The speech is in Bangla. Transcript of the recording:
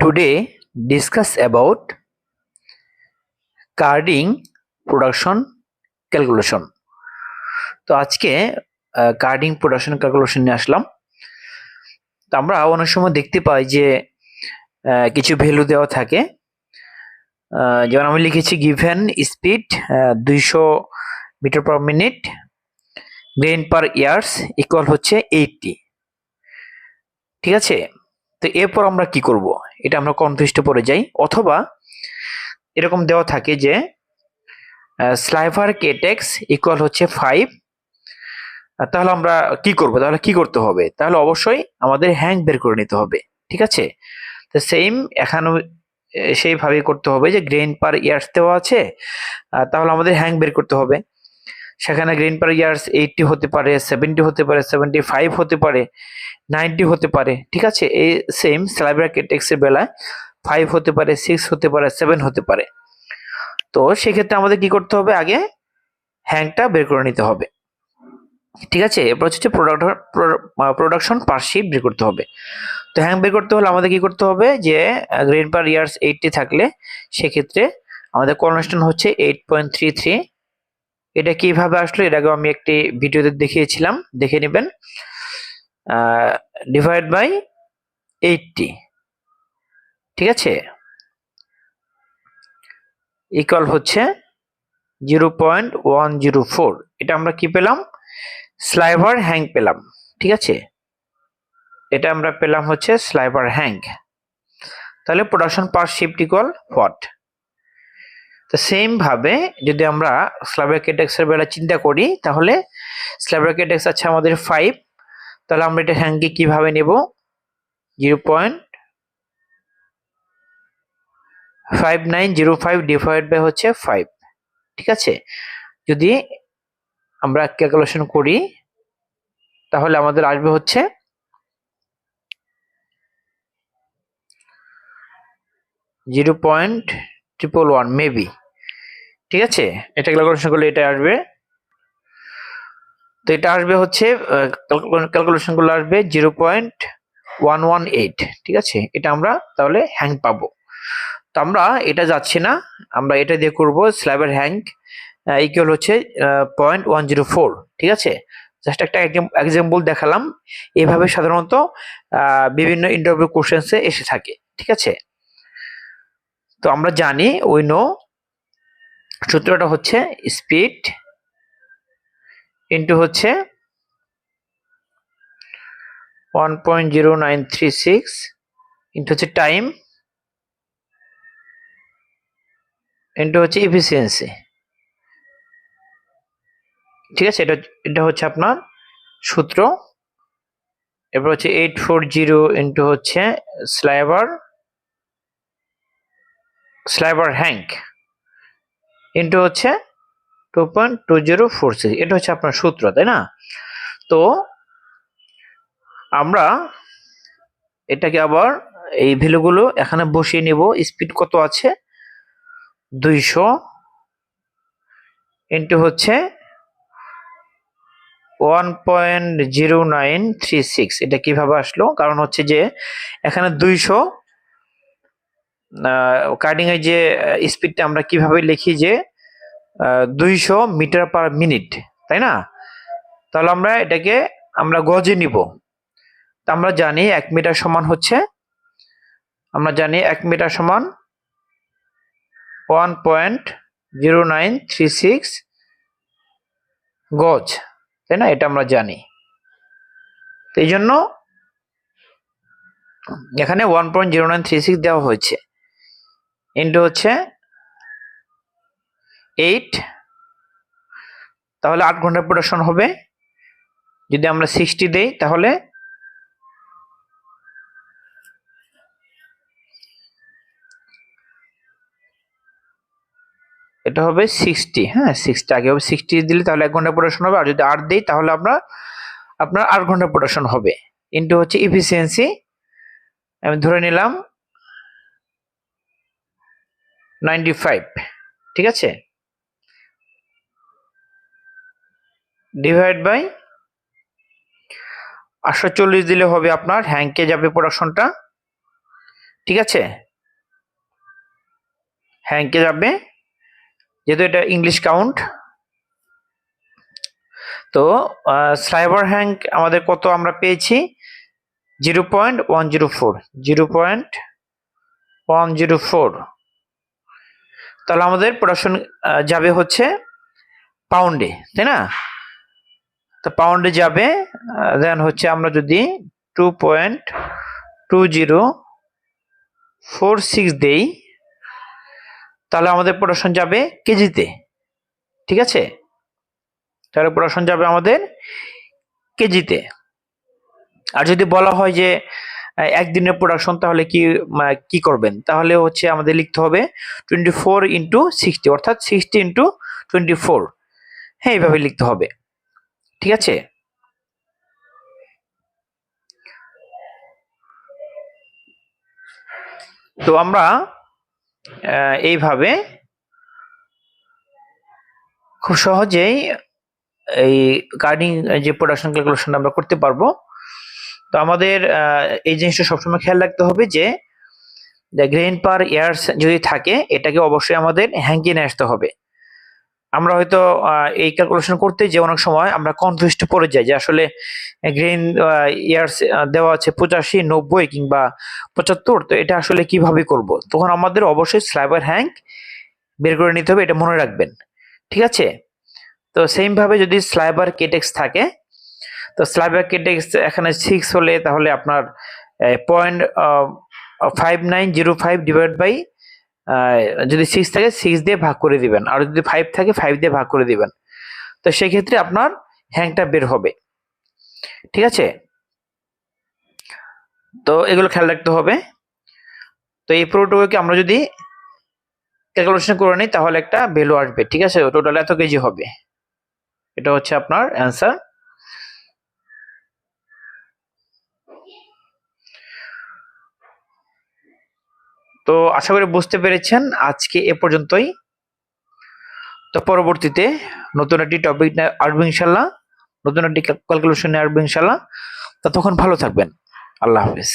today discuss about carding production calculation. তো আজকে কার্ডিং প্রোডাকশন ক্যালকুলেশন নিয়ে আসলাম। তো আমরা অনেক সময় দেখতে পাই যে কিছু ভ্যালু দেওয়া থাকে। যেমন আমি লিখেছি গিভেন স্পিড দুইশো metre per minute grain per yards equal হচ্ছে এইটটি ঠিক আছে? তো এরপর আমরা কি করব? এটা আমরা কনফিউজড পড়ে যাই। অথবা এরকম দেওয়া থাকে যে স্লাইভার কেটেক্স ইকুয়াল হচ্ছে ফাইভ তাহলে আমরা কি করব? তাহলে কি করতে হবে? তাহলে অবশ্যই আমাদের হ্যাং বের করে নিতে হবে। ঠিক আছে? তো সেম এখানে সেইভাবে করতে হবে যে গ্রেন পার ইয়ার্স দেওয়া আছে। তাহলে আমাদের হ্যাং বের করতে হবে। সেখানে গ্রিন পার ইয়ার্স এইটটি হতে পারে সেভেন্টি হতে পারে সেভেন্টি ফাইভ হতে পারে নাইনটি হতে পারে, ঠিক আছে? এই সেম স্লাইবার কেটেক্সের বেলায় ফাইভ হতে পারে সিক্স হতে পারে সেভেন হতে পারে। তো সেক্ষেত্রে আমাদের কি করতে হবে? আগে হ্যাংটা বের করে নিতে হবে। ঠিক আছে? এরপর হচ্ছে প্রোডাক্ট প্রোডাকশন পার বের করতে হবে। তো হ্যাং বের করতে হলে আমাদের কি করতে হবে? যে গ্রেন পার ইয়ার্স এইটটি থাকলে সেক্ষেত্রে আমাদের কনস্ট্যান্ট হচ্ছে এইট পয়েন্ট থ্রি থ্রি এটা কীভাবে আসলো? এর আগে আমি একটি ভিডিওতে দেখিয়েছিলাম, দেখে নেবেন। ডিভাইড বাই এইটটি ঠিক আছে? ইকুয়াল হচ্ছে zero point one zero four এটা আমরা কি পেলাম? স্লাইভার হ্যাং পেলাম। ঠিক আছে? এটা আমরা পেলাম হচ্ছে স্লাইভার হ্যাং তাহলে production per shift equal what তো সেম ভাবে যদি আমরা স্ল্যাবার কেটেক্সের বেলা চিন্তা করি, তাহলে স্ল্যাবার কেটেক্স আছে আমাদের ফাইভ তাহলে আমরা এটা হ্যাংকে কীভাবে নেব? Zero point five nine zero five divide by হচ্ছে ফাইভ ঠিক আছে? যদি আমরা ক্যালকুলেশন করি, তাহলে আমাদের আসবে হচ্ছে zero point triple one maybe ঠিক আছে? এটা ক্যালকুলেশন করলে এটা আসবে। তো এটা আসবে হচ্ছে ক্যালকুলেশন করলে আসবে zero point one one eight ঠিক আছে? এটা আমরা তাহলে হ্যাং পাবো। তো আমরা এটা যাচ্ছি না, আমরা এটা দিয়ে করব স্ল্যাবের হ্যাং ইকুয়াল হচ্ছে পয়েন্ট ওয়ান জিরো ফোর ঠিক আছে? জাস্ট একটা এক্সাম্পল দেখালাম। এভাবে সাধারণত বিভিন্ন ইন্টারভিউ কোশ্চেন্সে এসে থাকে, ঠিক আছে? তো আমরা জানি ওই নো সূত্রটা হচ্ছে স্পিড ইন্টু হচ্ছে one point zero nine three six into হচ্ছে টাইম ইন্টু হচ্ছে ইফিসিয়েন্সি ঠিক আছে? এটা এটা হচ্ছে আপনার সূত্র। এরপর হচ্ছে এইট ফোর জিরো ইন্টু হচ্ছে স্লাইবার স্লাইবার হ্যাঙ্ক ইন্টু হচ্ছে two point two zero four six এটা হচ্ছে আপনার সূত্র, তাই না? তো আমরা এটাকে আবার এই ভ্যালুগুলো এখানে বসিয়ে নিব, স্পিড কত আছে? দুইশো ইন্টু হচ্ছে one point zero nine three six এটা কীভাবে আসলো? কারণ হচ্ছে যে এখানে দুইশো কার্ডিং এর যে স্পিডটা আমরা কীভাবে লিখি যে দুইশো মিটার পার মিনিট, তাই না? তাহলে আমরা এটাকে, আমরা গজে নিব। তা আমরা জানি এক মিটার সমান হচ্ছে, আমরা জানি এক মিটার সমান one point zero nine three six গজ, তাই না? এটা আমরা জানি। এই জন্য এখানে one point zero nine three six দেওয়া হয়েছে। ইন্টু হচ্ছে এইট তাহলে আট ঘণ্টা প্রোডাকশন হবে। যদি আমরা সিক্সটি দেই, তাহলে এটা হবে সিক্সটি হ্যাঁ সিক্সটি আগে হবে সিক্সটি দিলে তাহলে এক ঘণ্টা প্রোডাকশন হবে। আর যদি আট দিই, তাহলে আমরা, আপনার আট ঘণ্টা প্রোডাকশন হবে। ইন্টু হচ্ছে ইফিসিয়েন্সি আমি ধরে নিলাম নাইনটি ফাইভ, ঠিক আছে? ডিভাইড বাই আটশো চল্লিশ দিলে হবে আপনার হ্যাংকে যাবে প্রোডাকশনটা ঠিক আছে? হ্যাংকে যাবে, যেহেতু এটা ইংলিশ কাউন্ট তো স্লাইবার হ্যাঙ্ক আমাদের কত আমরা পেয়েছি? Zero point one zero four zero point one zero four তাহলে আমাদের প্রোডাকশন যাবে হচ্ছে পাউন্ডে তাই না? তো পাউন্ডে যাবে দেন হচ্ছে আমরা যদি two point two zero four six দেই, তাহলে আমাদের প্রোডাকশন যাবে কেজিতে, ঠিক আছে? তাহলে প্রোডাকশন যাবে আমাদের কেজিতে। আর যদি বলা হয় যে একদিনের প্রোডাকশন তাহলে কি কি করবেন? তাহলে হচ্ছে আমাদের লিখতে হবে টোয়েন্টি ফোর ইন্টু সিক্সটি অর্থাৎ সিক্সটি ইন্টু টোয়েন্টি ফোর হ্যাঁ এইভাবে লিখতে হবে। ঠিক আছে? তো আমরা এইভাবে খুব সহজেই এই গার্ডিং যে প্রোডাকশন ক্যালকুলেশন আমরা করতে পারব। তো আমাদের এই জিনিসটা সবসময় খেয়াল রাখতে হবে যে গ্রেন পার ইয়ার্স যদি থাকে, এটাকে অবশ্যই আমাদের হ্যাঙ্কিয়ে নিয়ে আসতে হবে। আমরা হয়তো এই ক্যালকুলেশন করতে যে অনেক সময় আমরা কনফিউজড পড়ে যাই যে আসলে গ্রেন ইয়ার্স দেওয়া আছে পঁচাশি, নব্বই কিংবা পঁচাত্তর, তো এটা আসলে কীভাবে করব? তখন আমাদের অবশ্যই স্লাইবার হ্যাঙ্ক বের করে নিতে হবে, এটা মনে রাখবেন। ঠিক আছে? তো সেম ভাবে যদি স্লাইবার কেটেক্স থাকে তো স্লাইবার কেটেক্স এখানে সিক্স হলে তাহলে আপনার point five nine zero five divide by যদি সিক্স থাকে সিক্স দিয়ে ভাগ করে দিবেন। আর যদি ফাইভ থাকে ফাইভ দিয়ে ভাগ করে দিবেন। তো সেক্ষেত্রে আপনার হ্যাংটা বের হবে। ঠিক আছে? তো এগুলো খেয়াল রাখতে হবে। তো এই পুরোটুকুকে আমরা যদি ক্যালকুলেশন করে নিই, তাহলে একটা ভ্যালু আসবে। ঠিক আছে? টোটাল এত কেজি হবে। এটা হচ্ছে আপনার অ্যান্সার তো আশা করি বুঝতে পেরেছেন। আজকে এ পর্যন্তই। তো পরবর্তীতে নতুন একটি টপিক আসবে ইনশাল্লাহ নতুন একটি ক্যালকুলেশন আসবে ইনশাল্লাহ ততক্ষণ ভালো থাকবেন। আল্লাহ হাফেজ।